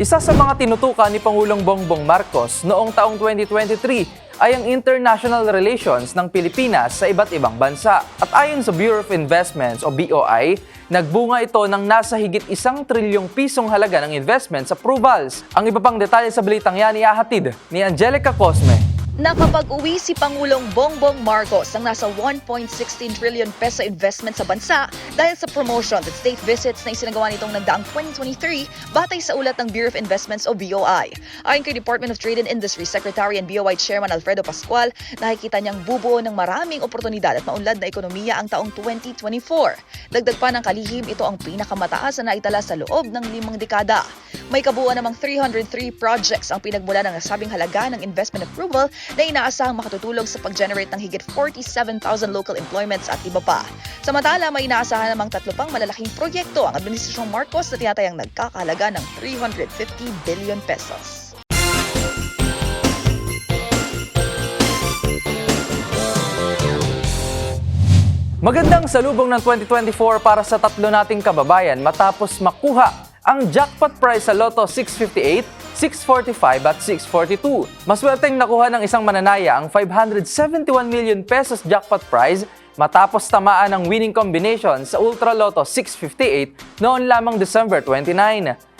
Isa sa mga tinutukan ni Pangulong Bongbong Marcos noong taong 2023 ay ang international relations ng Pilipinas sa iba't ibang bansa. At ayon sa Bureau of Investments o BOI, nagbunga ito ng nasa higit isang trilyong pisong halaga ng investments approvals. Ang iba pang detalye sa balitang yan ihahatid ni Angelica Cosme. Nakapag-uwi si Pangulong Bongbong Marcos ng nasa 1.16 trillion peso investment sa bansa dahil sa promotions at state visits na isinagawa nitong nagdaang 2023 batay sa ulat ng Bureau of Investments o BOI. Ayon kay Department of Trade and Industry Secretary and BOI Chairman Alfredo Pascual, nakikita niyang bubuo ng maraming oportunidad at maunlad na ekonomiya ang taong 2024. Dagdag pa ng kalihim, ito ang pinakamataas na naitala sa loob ng limang dekada. May kabuuan namang 303 projects ang pinagmula ng nasabing halaga ng investment approval na inaasahang makatutulong sa pag-generate ng higit 47,000 local employments at iba pa. Samantala, may inaasahan namang tatlo pang malalaking proyekto ang Administrasyong Marcos na tinatayang nagkakahalaga ng 350 billion pesos. Magandang salubong ng 2024 para sa tatlo nating kababayan matapos makuha ang jackpot prize sa Lotto 658, 645 at 642. Maswerteng nakuha ng isang mananaya ang 571 million pesos jackpot prize matapos tamaan ng winning combination sa Ultra Lotto 658 noon lamang December 29.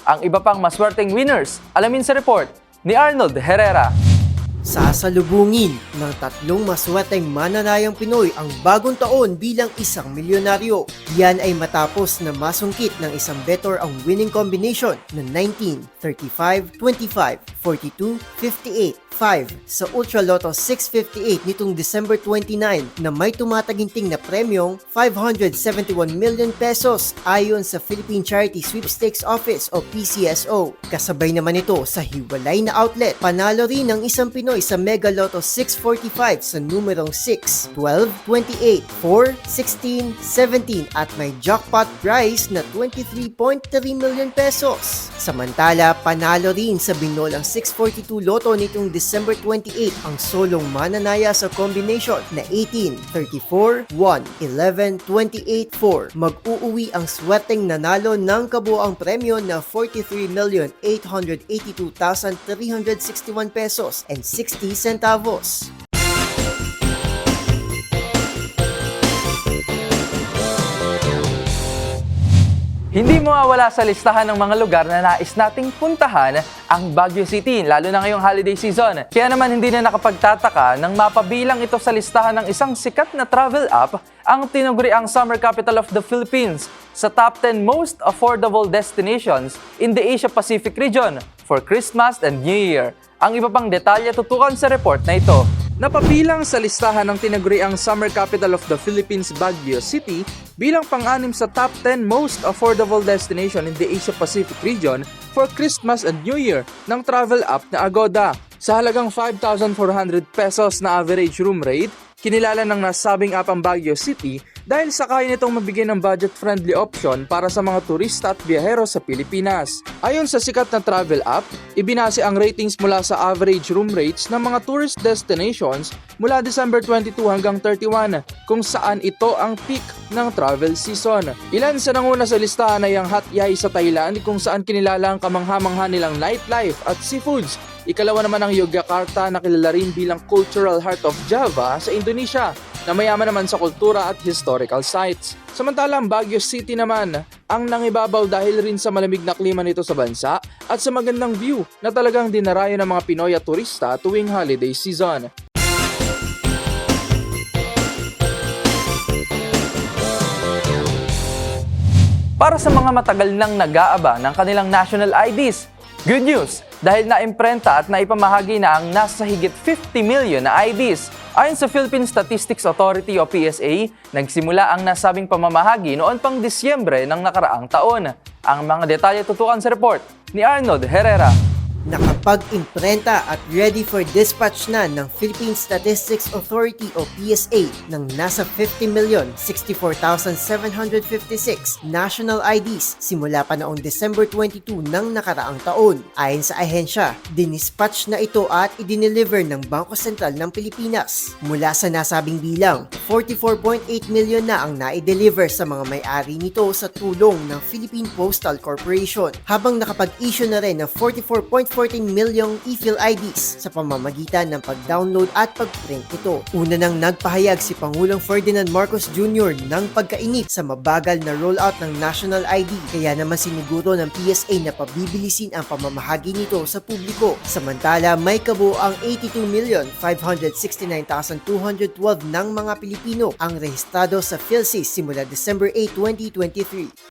Ang iba pang maswerteng winners, alamin sa report ni Arnold Herrera. Sasalubungin ng tatlong masweteng mananayang Pinoy ang bagong taon bilang isang milyonaryo. Yan ay matapos na masungkit ng isang better ang winning combination na 19, 35, 25, 42, 58, 5 sa Ultra Lotto 658 nitong December 29 na may tumataginting na premyong 571 million pesos ayon sa Philippine Charity Sweepstakes Office o PCSO. Kasabay naman ito sa hiwalay na outlet. Panalo rin ng isang Pinoy sa Mega Lotto 645 sa numerong 6, 12, 28, 4, 16, 17 at may jackpot prize na 23.3 million pesos. Samantala, panalo rin sa binolang 642 Lotto nitong December 28 ang solong mananaya sa combination na 18, 34, 1, 11, 28, 4. Mag-uuwi ang sweteng nanalo ng kabuang premyo na 43,882,361 pesos and 60 centavos. Hindi mawawala sa listahan ng mga lugar na nais nating puntahan ang Baguio City, lalo na ngayong holiday season. Kaya naman hindi na nakapagtataka nang mapabilang ito sa listahan ng isang sikat na travel app ang tinuguri ang Summer Capital of the Philippines sa top 10 most affordable destinations in the Asia-Pacific region for Christmas and New Year. Ang iba pang detalye tutukan sa report na ito. Napabilang sa listahan ng tinaguriang Summer Capital of the Philippines Baguio City bilang pang-anim sa top 10 most affordable destination in the Asia-Pacific region for Christmas and New Year ng travel app na Agoda. Sa halagang 5,400 pesos na average room rate, kinilala ng nasabing app ang Baguio City dahil sakay nitong mabigay ng budget-friendly option para sa mga turista at biyahero sa Pilipinas. Ayon sa sikat na travel app, ibinase ang ratings mula sa average room rates ng mga tourist destinations mula December 22 hanggang 31 kung saan ito ang peak ng travel season. Ilan sa nanguna sa listahan ay ang Hat Yai sa Thailand kung saan kinilala ang kamangha-mangha nilang nightlife at seafoods. Ikalawa naman ang Yogyakarta na kilala rin bilang cultural heart of Java sa Indonesia na mayaman naman sa kultura at historical sites. Samantalang Baguio City naman ang nangibabaw dahil rin sa malamig na klima nito sa bansa at sa magandang view na talagang dinarayo ng mga Pinoy at turista tuwing holiday season. Para sa mga matagal nang nag-aaba ng kanilang national IDs, good news! Dahil naimprenta at naipamahagi na ang nasa higit 50 million na IDs. Ayon sa Philippine Statistics Authority o PSA, nagsimula ang nasabing pamamahagi noon pang Disyembre ng nakaraang taon. Ang mga detalye tutukan sa report ni Arnold Herrera. Nakapag-imprenta at ready for dispatch na ng Philippine Statistics Authority o PSA ng nasa 50,064,756 national IDs simula pa noong December 22 ng nakaraang taon. Ayon sa ahensya, dinispatch na ito at idineliver ng Bangko Sentral ng Pilipinas. Mula sa nasabing bilang, 44.8 million na ang naideliver sa mga may-ari nito sa tulong ng Philippine Postal Corporation habang nakapag-issue na rin ng 44.14 milyong e-fill IDs sa pamamagitan ng pag-download at pag-print nito. Una nang nagpahayag si Pangulong Ferdinand Marcos Jr. ng pagkainip sa mabagal na rollout ng national ID kaya naman siniguro ng PSA na pabibilisin ang pamamahagi nito sa publiko. Samantala, may kabuang 82,569,212 ng mga Pilipino ang rehistrado sa PhilSys simula December 8, 2023.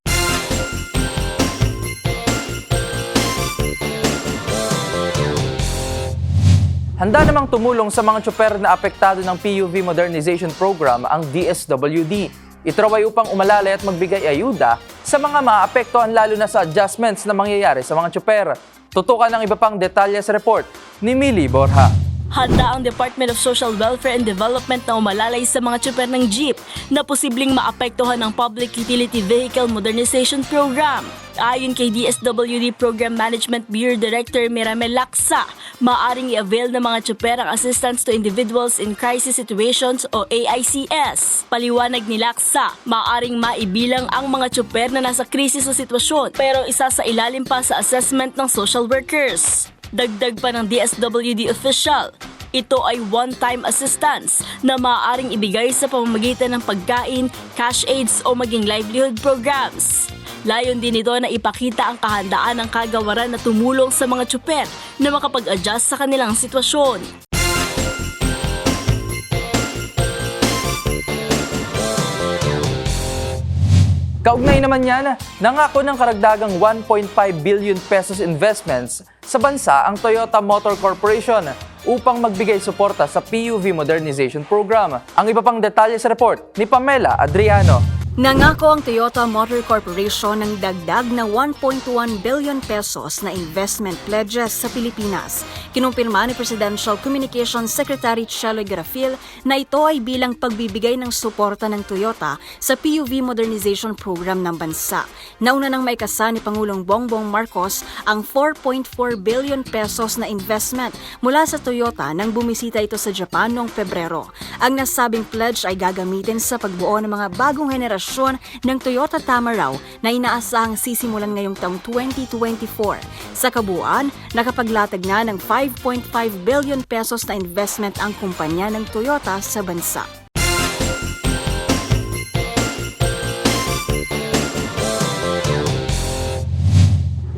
Handa namang tumulong sa mga tsoper na apektado ng PUV Modernization Program ang DSWD. Ito raw ay upang umalalay at magbigay ayuda sa mga maapektuhan lalo na sa adjustments na mangyayari sa mga tsoper. Tutukan ng iba pang detalye sa report ni Millie Borja. Handa ang Department of Social Welfare and Development na umalalay sa mga tsuper ng jeep na posibleng maapektuhan ng Public Utility Vehicle Modernization Program. Ayon kay DSWD Program Management Bureau Director Miramel Laksa, maaring i-avail ng mga tsuper ang Assistance to Individuals in Crisis Situations o AICS. Paliwanag ni Laksa, maaring maibilang ang mga tsuper na nasa krisis o sitwasyon pero isa sa ilalim pa sa assessment ng social workers. Dagdag pa ng DSWD official, ito ay one-time assistance na maaaring ibigay sa pamamagitan ng pagkain, cash aids o maging livelihood programs. Layon din ito na ipakita ang kahandaan ng kagawaran na tumulong sa mga tsuper na makapag-adjust sa kanilang sitwasyon. Kaugnay naman yan, nangako ng karagdagang 1.5 billion pesos investments sa bansa ang Toyota Motor Corporation upang magbigay suporta sa PUV Modernization Program. Ang iba pang detalye sa report ni Pamela Adriano. Nangako ang Toyota Motor Corporation ng dagdag na 1.1 billion pesos na investment pledges sa Pilipinas. Kinumpirma ni Presidential Communications Secretary Chelo Garafil na ito ay bilang pagbibigay ng suporta ng Toyota sa PUV Modernization Program ng bansa. Nauna nang maikasa ni Pangulong Bongbong Marcos ang 4.4 billion pesos na investment mula sa Toyota nang bumisita ito sa Japan noong Pebrero. Ang nasabing pledge ay gagamitin sa pagbuo ng mga bagong henerasyon ng Toyota Tamaraw na inaasahang sisimulan ngayong taong 2024. Sa kabuuan, nakapaglatag na ng 5.5 billion pesos na investment ang kumpanya ng Toyota sa bansa.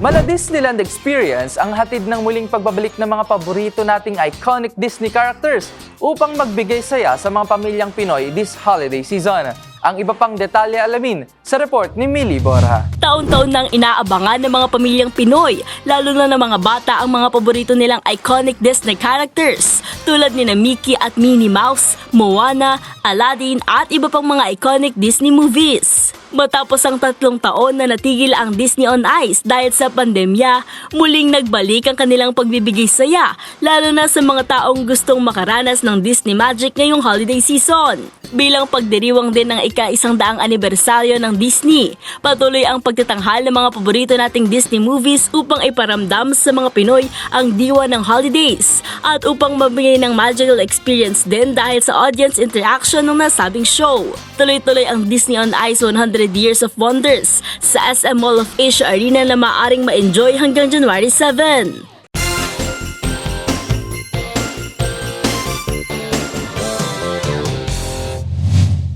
Mala Disneyland Experience ang hatid ng muling pagbabalik ng mga paborito nating iconic Disney characters upang magbigay saya sa mga pamilyang Pinoy this holiday season. Ang iba pang detalye alamin sa report ni Millie Borja. Taon-taon nang inaabangan ng mga pamilyang Pinoy, lalo na ng mga bata ang mga paborito nilang iconic Disney characters tulad ni na Mickey at Minnie Mouse, Moana, Aladdin at iba pang mga iconic Disney movies. Matapos ang tatlong taon na natigil ang Disney on Ice dahil sa pandemya, muling nagbalik ang kanilang pagbibigay saya, lalo na sa mga taong gustong makaranas ng Disney Magic ngayong holiday season. Bilang pagdiriwang din ng ika-isang daang anibersaryo ng Disney, patuloy ang pagtatanghal ng mga paborito nating Disney movies upang iparamdam sa mga Pinoy ang diwa ng holidays at upang mabigay ng magical experience din dahil sa audience interaction ng nasabing show. Tuloy-tuloy ang Disney on Ice 100 Years of Wonders sa SM Mall of Asia Arena na maaring ma-enjoy hanggang January 7.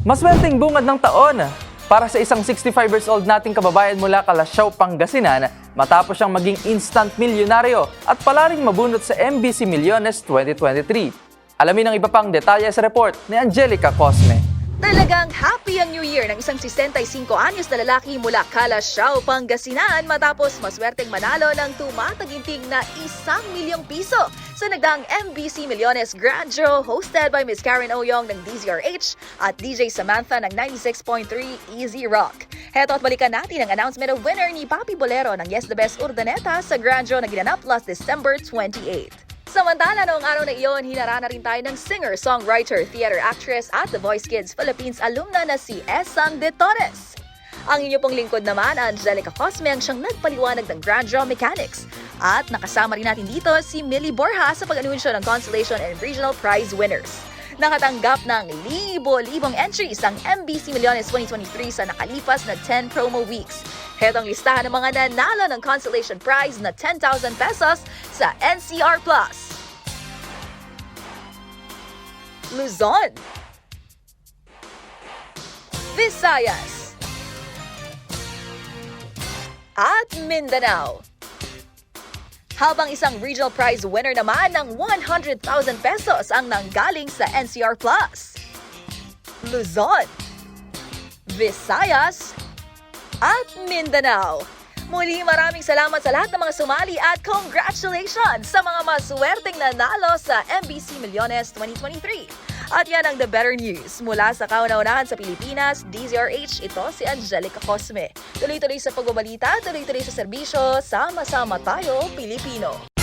Maswerteng bungad ng taon para sa isang 65 years old nating kababayan mula Kalasyaw, Pangasinan matapos siyang maging instant milyonaryo at pala ring mabunot sa MBC Millones 2023. Alamin ang iba pang detalye sa report ni Angelica Cosme. Talagang happy ang New Year ng isang 65 anyos na lalaki mula Calasiao, Pangasinan matapos maswerteng manalo ng tumataginting na isang milyong piso sa nagdaang MBC Millones Grand Draw hosted by Miss Karen Oyong ng DZRH at DJ Samantha ng 96.3 Easy Rock. Heto at balikan natin ang announcement of winner ni Papi Bolero ng Yes the Best Urdaneta sa Grand Draw na ginanap last December 28. Samantala, noong araw na iyon, hinarana rin tayo ng singer, songwriter, theater actress at The Voice Kids Philippines alumna na si Esang De Torres. Ang inyo pong lingkod naman, Angelica Cosme, ang siyang nagpaliwanag ng Grand Draw Mechanics. At nakasama rin natin dito si Millie Borja sa pag-anunsyo ng Consolation and Regional Prize winners. Nakatanggap ng libo-libong entries ang MBC Millones 2023 sa nakalipas na 10 promo weeks. Heto ang listahan ng mga nanalo ng Consolation Prize na 10,000 pesos sa NCR Plus. Luzon, Visayas, at Mindanao. Habang isang regional prize winner naman ng 100,000 pesos ang nanggaling sa NCR Plus. Luzon, Visayas, at Mindanao. Muli maraming salamat sa lahat ng mga sumali at congratulations sa mga maswerteng nanalo sa MBC Millones 2023. At yan ang The Better News. Mula sa kauna-unahan sa Pilipinas, DZRH, ito si Angelica Cosme. Tuloy-tuloy sa pagbabalita, tuloy-tuloy sa serbisyo, sama-sama tayo, Pilipino.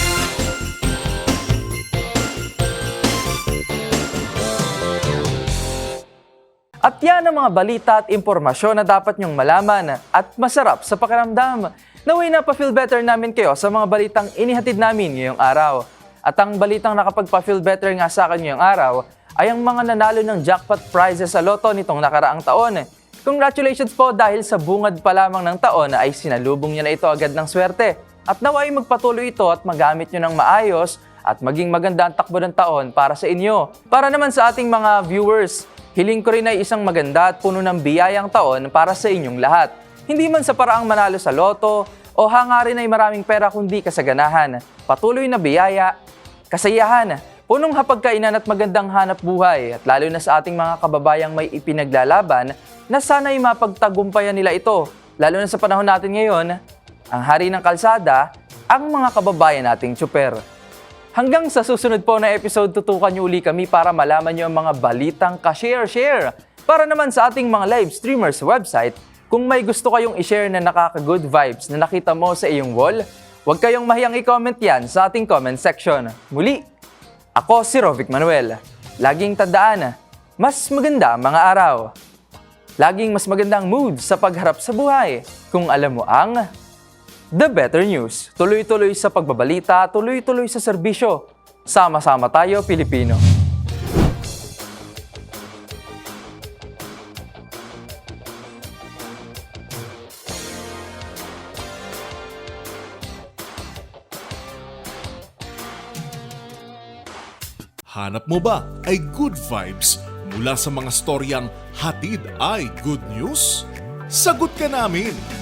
At yan ang mga balita at impormasyon na dapat nyong malaman at masarap sa pakiramdam. Naway na pa-feel better namin kayo sa mga balitang inihatid namin ngayong araw. At ang balitang nakapagpa-feel better nga sa akin ngayong araw ay ang mga nanalo ng jackpot prizes sa loto nitong nakaraang taon. Congratulations po dahil sa bungad pa lamang ng taon ay sinalubong niya na ito agad ng swerte. At naway magpatuloy ito at magamit nyo ng maayos at maging maganda ang takbo ng taon para sa inyo. Para naman sa ating mga viewers, hiling ko rin ay isang maganda at puno ng biyayang taon para sa inyong lahat. Hindi man sa paraang manalo sa loto o hangarin ay maraming pera kundi kasaganahan, patuloy na biyaya, kasayahan, punong hapagkainan at magandang hanap buhay at lalo na sa ating mga kababayang may ipinaglalaban na sana'y mapagtagumpayan nila ito. Lalo na sa panahon natin ngayon, ang hari ng kalsada, ang mga kababayan nating tsuper. Hanggang sa susunod po na episode, tutukan niyo uli kami para malaman niyo ang mga balitang ka-share-share. Para naman sa ating mga live streamers website, kung may gusto kayong i-share na nakaka-good vibes na nakita mo sa iyong wall, huwag kayong mahiyang i-comment yan sa ating comment section. Muli, ako si Rovic Manuel. Laging tandaan, mas maganda mga araw. Laging mas magandang mood sa pagharap sa buhay kung alam mo ang The Better News. Tuloy-tuloy sa pagbabalita, tuloy-tuloy sa serbisyo. Sama-sama tayo, Pilipino. Hanap mo ba ay good vibes mula sa mga storyang hatid ay good news? Sagot ka namin!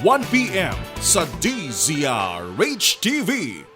1pm sa DZRH TV.